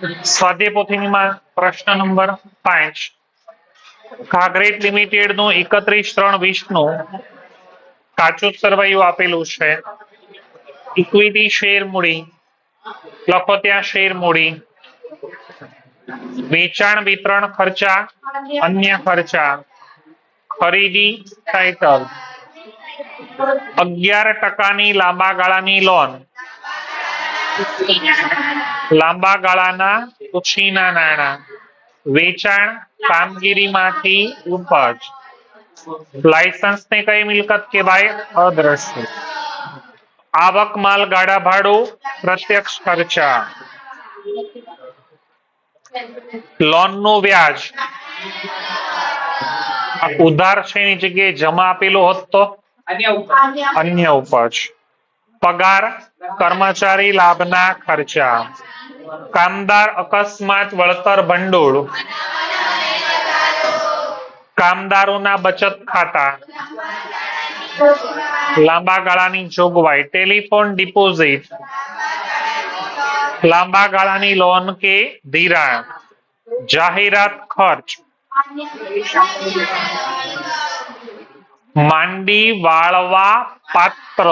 સ્વાધ્યાય પોથીમાં પ્રશ્ન નંબર પાંચ. ઘાઘરેટ લિમિટેડનું એકત્રીસ ત્રણ વીસનું કાચું સરવૈયું આપેલું છે. ઇક્વિટી શેર મૂડી લખોત્યા શેર મૂડી, વેચાણ વિતરણ ખર્ચા, અન્ય ખર્ચા, ખરીદી ટાઇટલ અગિયાર ટકાની લાંબા ગાળાની લોન લાંબા ગાળાના ઉછીના નાણાં વેચાણ કામગીરીમાંથી ઉપજ. લાયસન્સ ને કઈ મિલકત કહેવાય? અદ્રશ્ય. આવક માલ ગાડા ભાડું પ્રત્યક્ષ ખર્ચા. લોનનું વ્યાજ. આ ઉધાર છે એની જગ્યાએ જમા આપેલો હોત તો? અન્ય ઉપજ. પગાર, કર્મચારી લાભના ખર્ચા. કામદાર અકસ્માત, વળતર, ભંડોળ. કામદારોના બચત ખાતા. લાંબા ગાળાની જોગવાઈ. Telephone deposit. લાંબા ગાળાની લોન કે ધિરાણ. જાહેરાત ખર્ચ. માંડી વાળવા પાત્ર.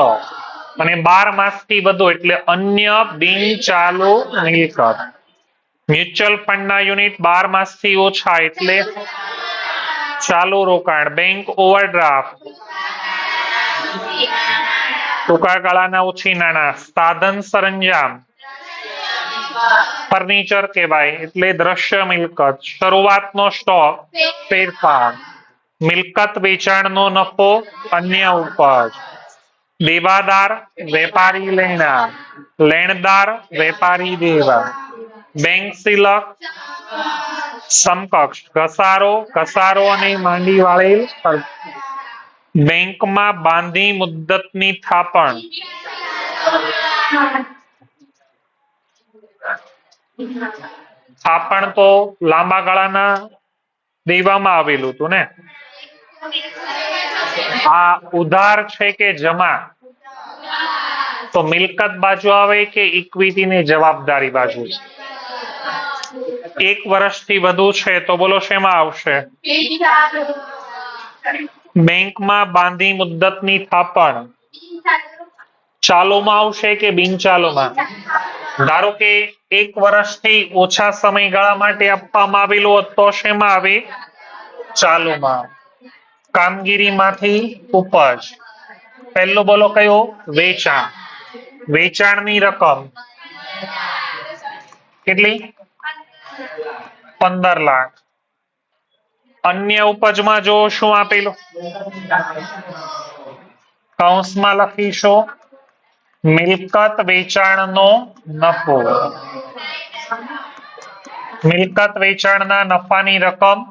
અને બાર માસથી વધુ એટલે અન્ય બિન ચાલુ મિલકત. મ્યુચ્યુઅલ ફંડના યુનિટ બાર માસથી ઓછા એટલે ચાલુ રોકાણ, બેંક ઓવરડ્રાફ્ટ. ટૂંકા ગાળાના ઓછી નાણાં, સાધન સરંજામ. ફર્નિચર કહેવાય એટલે દ્રશ્ય મિલકત. શરૂઆતનો સ્ટોક, ફેરફાર. મિલકત વેચાણનો નફો અન્ય ઉપજ. દેવાદાર, વેપારી લેણા લેણદાર, વેપારી દેવા. બેંક સિલક સમકક્ષ, ઘસારો ઘસારો અને માંડી વાળેલ બેંકમાં બાંધી મુદ્દતની થાપણ. થાપણ તો લાંબા ગાળાના દેવામાં આવેલું હતું ને? આ ઉધાર છે કે જમા? તો મિલકત બાજુ આવે કે ઇક્વિટી ની જવાબદારી બાજુ? એક વર્ષથી વધુ છે તો બોલો શેમાં આવશે? બેંકમાં બાંધી મુદ્દતની થાપણ. ચાલુમાં આવશે કે બિનચાલુમાં? ધારો કે એક વર્ષથી ઓછા સમયગાળા માટે આપવામાં આવેલું તો શેમાં આવે? ચાલુમાં. કામગીરીમાંથી ઉપજ. પહેલો બોલો કયો? વેચાણ. વેચાણની રકમ. કેટલી? પંદર લાખ. અન્ય ઉપજમાં જો શું આપેલું? કૌંસમાં લખીશું, મિલકત વેચાણનો નફો. મિલકત વેચાણના નફાની રકમ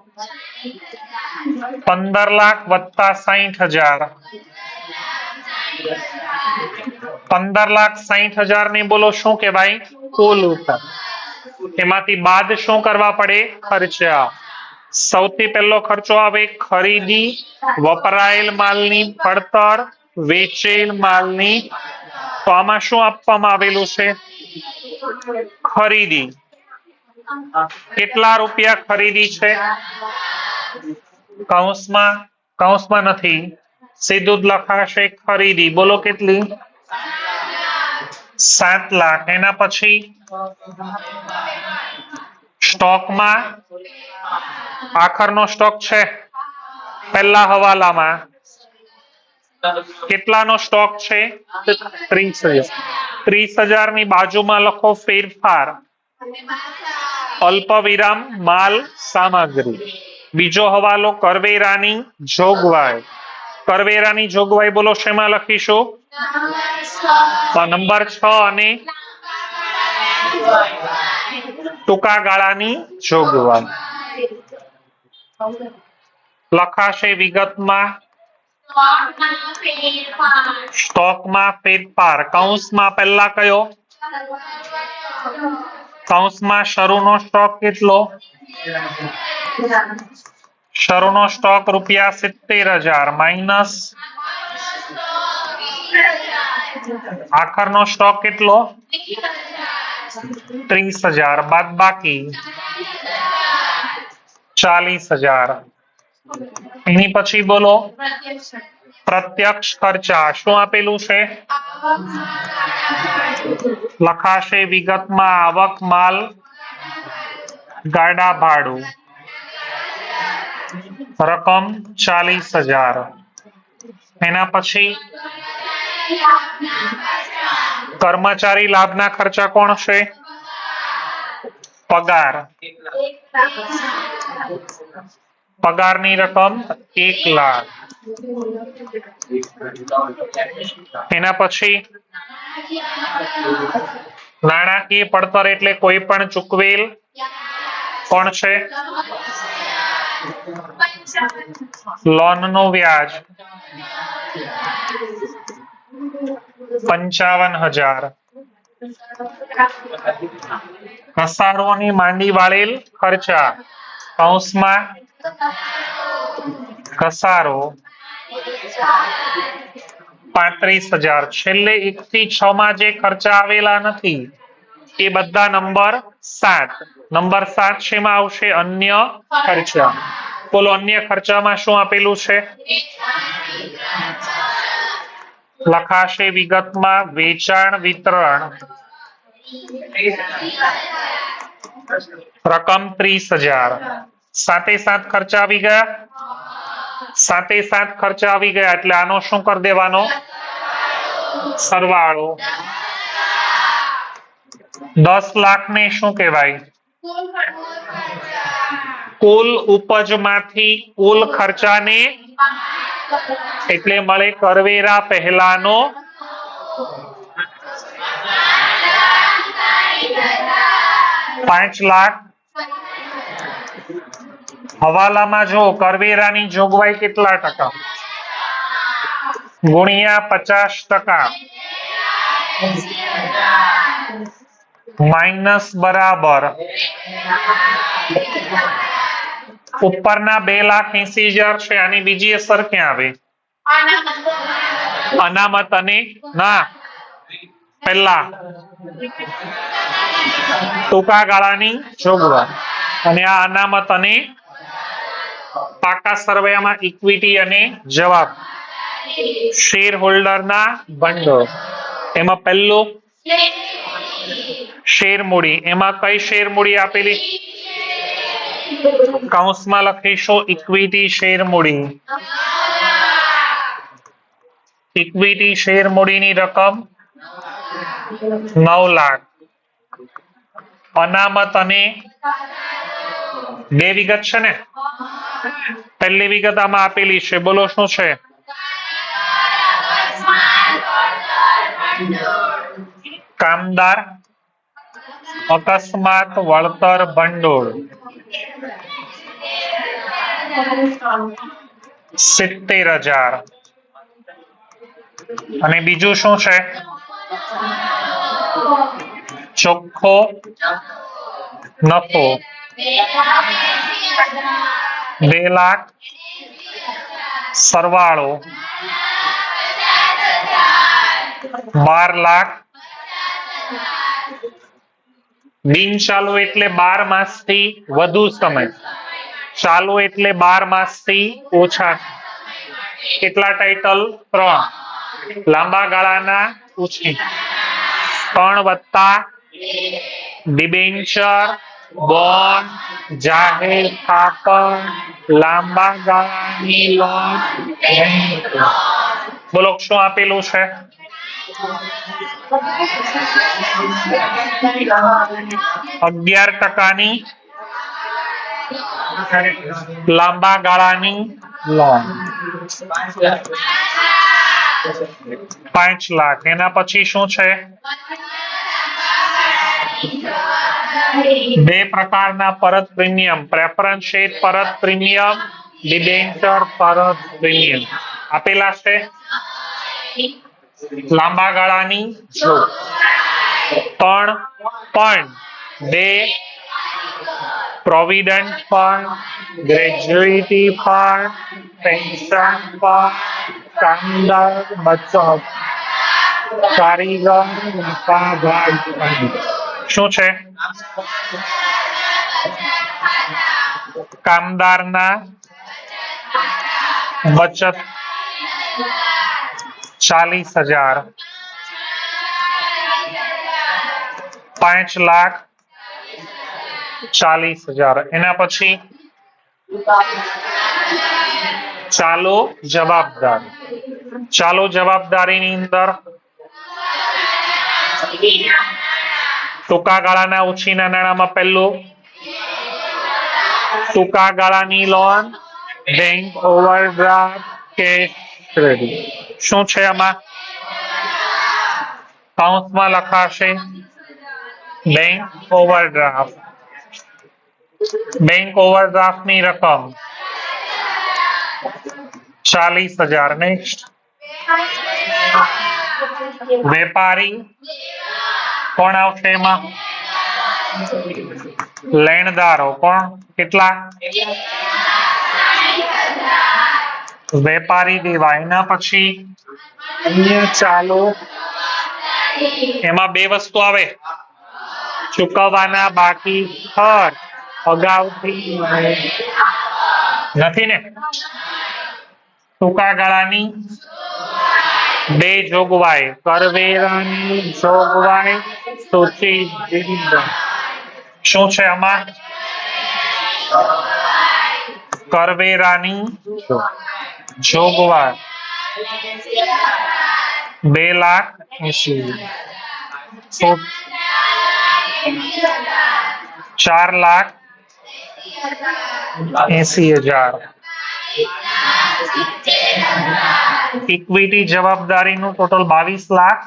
પંદર લાખ વત્તા સાહીઠ હજાર. પંદર લાખ સાહીઠ હજાર ને બોલો શું કહેવાય? કુલ ઉપજ એમાંથી બાદ શું કરવા પડે? ખર્ચા. સૌથી પહેલો ખર્ચો આવે ખરીદી, વપરાયેલ માલની પડતર, વેચેલ માલની. તો આમાં શું આપવામાં આવેલું છે? ખરીદી. કેટલા રૂપિયા ખરીદી છે? કૌંસમાં? કૌંસમાં નથી. સીધું જ લખાશે ખરીદી. બોલો કેટલી? સાત લાખ. એના પછી સ્ટોકમાં આખરનો સ્ટોક છે પહેલા હવાલામાં. કેટલાનો સ્ટોક છે? ત્રીસ હજાર. ત્રીસ હજારની બાજુમાં લખો ફેરફાર. અલ્પ વિરામ માલ સામગ્રી. બીજો હવાલો કરવેરાની જોગવાઈ. કરવેરાની જોગવાઈ બોલો શેમાં લખીશું? નંબર છ અને ટૂંકા ગાળાની જોગવાઈ. લખાશે વિગતમાં. સ્ટોકમાં ફેરફાર. કૌંસમાં પહેલા કયો? કૌંસમાં શરૂનો સ્ટોક કેટલો? શરૂનો સ્ટોક રૂપિયા સિત્તેર હજાર. માઇનસ આખરનો સ્ટોક કેટલો? ત્રીસ હજાર. બાદ બાકી? ચાલીસ હજાર. એની પછી બોલો. પ્રત્યક્ષ ખર્ચા. શું આપેલું છે? લખાશે વિગતમાં આવક, માલ, ગાડા, ભાડું. રકમ ચાલીસ હજાર. એના પછી? કર્મચારી લાભના ખર્ચા કોણ છે પગાર. પગારની રકમ એક લાખ. એના પછી? નાણાકીય પડતર એટલે કોઈ પણ ચૂકવેલ કોણ છે? લોનનું વ્યાજ. પંચાવન હજાર. ઘસારોની માંડી વાળેલ ખર્ચા. કૌંસમાં ઘસારો પાંત્રીસ હજાર. છેલ્લે એક થી છ માં જે ખર્ચા આવેલા નથી, એ બધા નંબર સાત. નંબર સાત શેમાં આવશે? અન્ય ખર્ચા. બોલો, અન્ય ખર્ચામાં શું આપેલું છે? લખાશે વિગતમાં વેચાણ વિતરણ. રકમ ત્રીસ હજાર. સાતે સાત ખર્ચા આવી ગયા? સાતે સાત ખર્ચા આવી ગયા એટલે આનો શું કરી દેવાનો? સરવાળો. દસ લાખ ને શું કહેવાય? કુલ ઉપજમાંથી કુલ ખર્ચાને એટલે મળે કરવેરા પહેલાનો. પાંચ લાખ. હવાલામાં જો, કરવેરાની જોગવાઈ કેટલા ટકા? ગુણ્યા પચાસ ટકા. માઇનસ બરાબર. ઉપરના બે લાખ એસી હજાર છે, આની બીજી અસર ક્યાં આવે? અનામત અને ના. પહેલા. ટૂંકા ગાળાની. જોગવાઈ અને આ અનામત અને પાકા સરવૈયામાં ઇક્વિટી અને જવાબ. શેર હોલ્ડરના ભંડોળ. એમાં પહેલું શેર મૂડી એમાં કઈ શેર મૂડી આપેલી? કૌંસમાં લખીશું ઇક્વિટી શેર મૂડી ઇક્વિટી શેર મૂડીની રકમ નવ લાખ અનામત અને બે વિગત છે ને? પહેલી વિગત આમાં આપેલી છે. બોલો, શું છે? કામદાર, અકસ્માત, વળતર, ભંડોળ. સિત્તેર હજાર. અને બીજું શું છે? ચોખ્ખો નફો. બે લાખ સરવાળો. બાર લાખ બિન ચાલુ એટલે બાર માસથી વધુ સમય. ચાલુ એટલે બાર માસથી ઓછા. કેટલા ટાઇટલ ત્રણ. લાંબા ગાળાના ઉછી ત્રણ વત્તા ડિબેન્ચર બોન્ડ જાહેર થાપણ, લાંબા ગાળાની લોન બોલો, શું આપેલું છે? અગિયાર ટકાની લાંબા ગાળાની લોન પાંચ લાખ. એના પછી શું છે? બે પ્રકારના પરત પ્રીમિયમ. પ્રેફરન્સ પરત પ્રીમિયમ ડિબેન્ચર પરત પ્રીમિયમ. આપેલા છે? લાંબા ગાળાની ત્રણ પણ બે. પ્રોવિડન્ટ પણ ગ્રેજ્યુટી પણ પેન્શન પણ કામદાર બચત. કારીગર નફા ભાગ શું છે? કામદારના બચત. ચાલીસ હજાર. પાંચ લાખ ચાલીસ હજાર. એના પછી ચાલો જવાબદારી. ચાલો જવાબદારીની અંદર ટૂંકા ગાળાના ઓછીના નાણામાં પહેલું. ટૂંકા ગાળાની loan bank overdraft cash credit શું છે આમાં કાઉન્સમાં લખાશે બેંક ઓવરડ્રાફ્ટ બેંક ઓવરડ્રાફ્ટની રકમ ચાલીસ હજાર નેક્સ્ટ વેપારી કોણ આવશે એમાં લેણદારો કોણ કેટલા વેપારી દેવા પછી અન્ય ચાલુ, એમાં બે વસ્તુ આવે. ચૂકવવાના બાકી ખર્ચ અગાઉથી નથી ને? ટૂંકા ગાળાની બે જોગવાઈ. કરવેરાની જોગવાઈ સૂચિ શું છે આમાં? કરવેરાની જોગવાઈ બે લાખ એસી ચાર લાખ એસી હજાર. ઇક્વિટી જવાબદારીનું ટોટલ બાવીસ લાખ.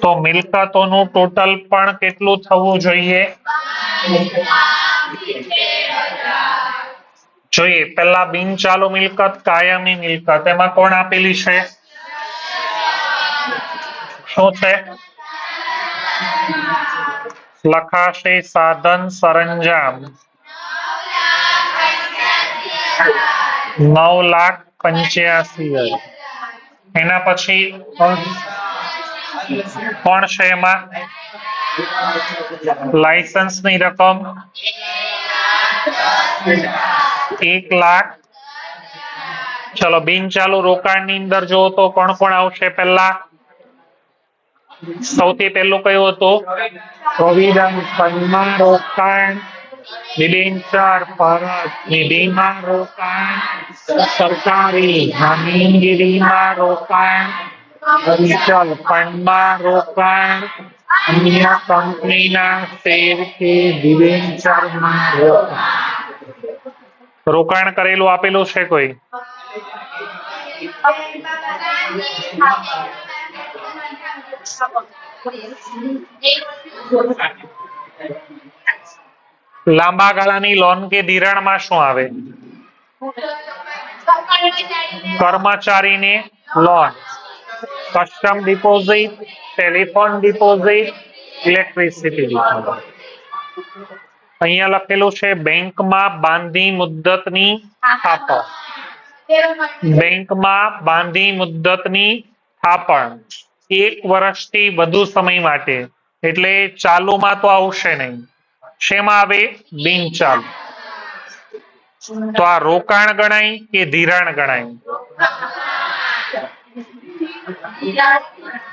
તો મિલકતોનું ટોટલ પણ કેટલું થવું જોઈએ? જોઈએ, પહેલા બિન ચાલુ મિલકત, કાયમી મિલકત, એમાં કોણ આપેલી છે? શું છે? લખાશે સાધન સરંજામ. નવ લાખ પંચ્યાસી એના પછી કોણ છે એમાં? લાયસન્સની રકમ. એક લાખ. ચલો બિન ચાલુ રોકાણની અંદર જો તો કોણ કોણ આવશે પહેલા? સૌથી પહેલું કયું હતું? પ્રોવિડન્ટ ફંડમાં રોકાણ. નિબેન્ચર પરત નિધિમાં રોકાણ. સરકારી જમીનગીરીમાં રોકાણ. અચલ ફંડમાં રોકાણ. અન્ય કંપનીના શેર કે ડિબેન્ચરમાં રોકાણ. રોકાણ કરેલું આપેલું છે કોઈ? લાંબા ગાળાની લોન કે ધિરાણમાં શું આવે? કર્મચારીને loan custom deposit telephone deposit electricity deposit અહીંયા લખેલું છે, બેંકમાં બાંધી મુદ્દતની થાપણ. બેંકમાં બાંધી મુદ્દતની થાપણ. એક વર્ષથી વધુ સમય માટે. એટલે ચાલુમાં તો આવશે નહીં. શેમાં આવે? બિન ચાલુ તો આ રોકાણ ગણાય કે ધિરાણ ગણાય?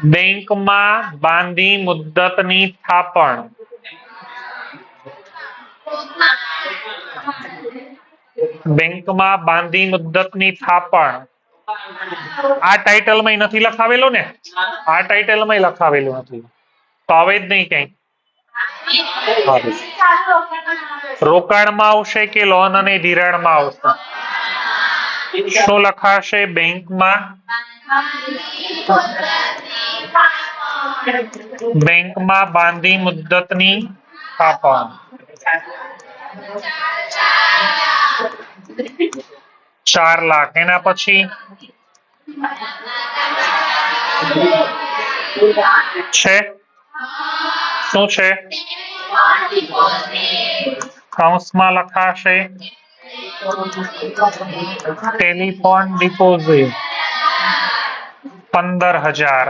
બેંકમાં બાંધી મુદ્દતની થાપણ. બેંકમાં બાંધી મુદ્દતની થાપણ. આ ટાઇટલમાં નથી લખાવેલું ને? આ ટાઇટલમાં લખાવેલું નથી. તો આવે જ નહીં કઈ રોકાણમાં આવશે કે લોન અને ધિરાણમાં આવશે? શું લખાશે બેંકમાં? બેંકમાં બાંધી મુદ્દતની થાપણ. ચાર લાખ એના પછી છે શું છે કૌંસમાં લખાશે ટેલિફોન ડિપોઝિટ પંદર હજાર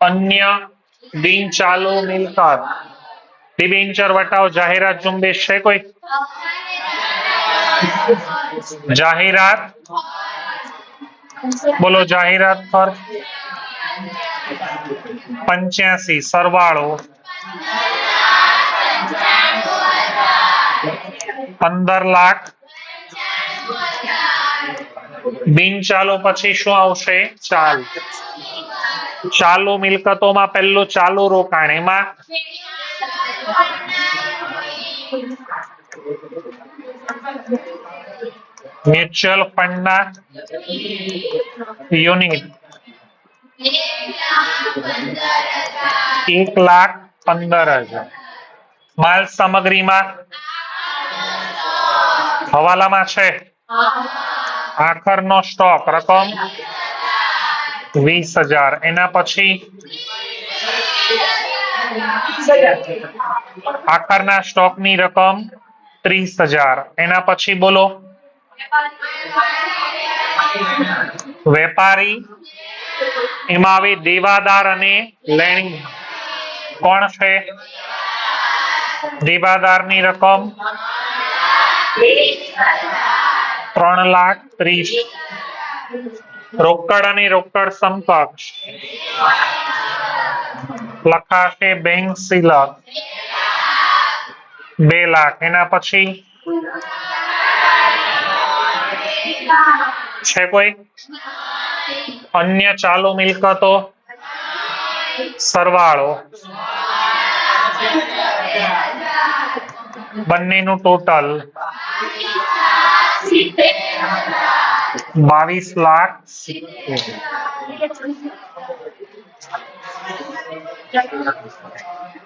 અન્ય બિન ચાલુ મિલકત ડિબેન્ચર વટાવ, જાહેરાત ઝુંબેશ છે કોઈ? જાહેરાત? બોલો જાહેરાત પર. પંચ્યાસી, સરવાળો. પંદર લાખ. બિન ચાલુ પછી શું આવશે? ચાલ. ચાલુ મિલકતોમાં પહેલું ચાલુ રોકાણ. એમાં મ્યુચ્યુઅલ ફંડના યુનિટ એક લાખ પંદર હજાર. માલ સામગ્રીમાં હવાલામાં છે. આખરનો સ્ટોક રકમ વીસ હજાર. એના પછી આખરના સ્ટોકની રકમ ત્રીસ હજાર. એના પછી બોલો. વેપારી, એમાં આવે દેવાદાર અને લેણી. કોણ છે? દેવાદારની રકમ ત્રણ લાખ ત્રીસ. રોકડ અને રોકડ સમકક્ષ. લખાશે બેંક સિલક. બે લાખ. એના પછી? છે કોઈ? અન્ય ચાલુ મિલકતો? સરવાળો. બંનેનું ટોટલ? બાવીસ લાખ 逆になってますね。